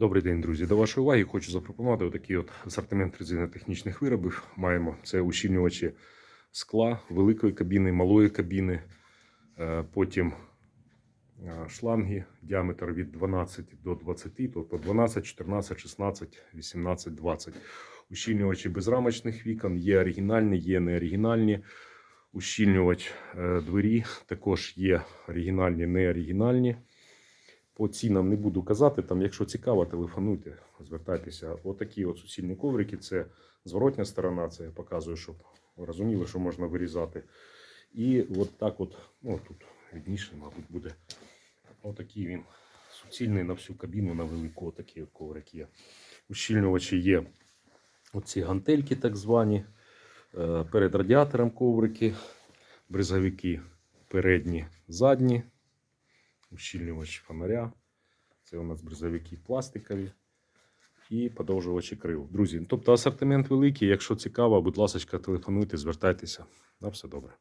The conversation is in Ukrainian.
Добрий день, друзі. До вашої уваги хочу запропонувати отакий от асортимент резинотехнічних виробів. Маємо це ущільнювачі скла, великої кабіни, малої кабіни, е, потім е, шланги, діаметр від 12 до 20, тобто 12, 14, 16, 18, 20. Ущільнювачі безрамочних вікон, є оригінальні, є неоригінальні. Ущільнювач е, двері також є оригінальні, неоригінальні. По цінам не буду казати. Там, якщо цікаво, телефонуйте, звертайтеся. Отакі от суцільні коврики. Це зворотня сторона, це я показую, щоб розуміли, що можна вирізати. І от так от, ну тут видніше, мабуть, буде. Отакий він суцільний на всю кабіну, на велику отакий от коврик є. Ущільнювачі є оці гантельки, так звані. Е, Перед радіатором коврики, бризовики передні, задні ущільнювач фонаря. Це у нас бризовики пластикові і подовжувачі крил. Друзі, тобто асортимент великий. Якщо цікаво, будь ласка, телефонуйте, звертайтеся. На все добре.